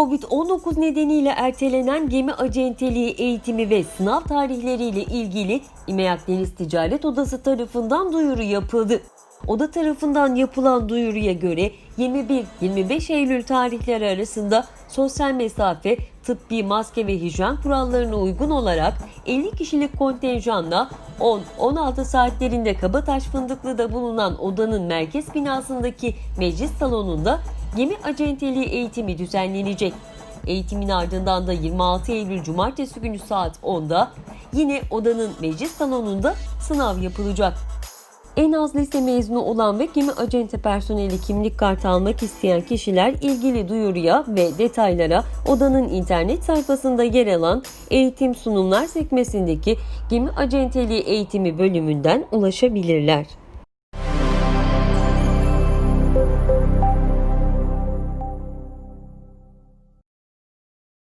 Covid-19 nedeniyle ertelenen gemi acenteliği eğitimi ve sınav tarihleriyle ilgili İME Akdeniz Ticaret Odası tarafından duyuru yapıldı. Oda tarafından yapılan duyuruya göre 21-25 Eylül tarihleri arasında sosyal mesafe, tıbbi maske ve hijyen kurallarına uygun olarak 50 kişilik kontenjanla 10-16 saatlerinde Kabataş Fındıklı'da bulunan odanın merkez binasındaki meclis salonunda gemi acenteliği eğitimi düzenlenecek. Eğitimin ardından da 26 Eylül Cumartesi günü saat 10'da yine odanın meclis salonunda sınav yapılacak. En az lise mezunu olan ve gemi acente personeli kimlik kartı almak isteyen kişiler ilgili duyuruya ve detaylara odanın internet sayfasında yer alan eğitim sunumlar sekmesindeki gemi acenteliği eğitimi bölümünden ulaşabilirler.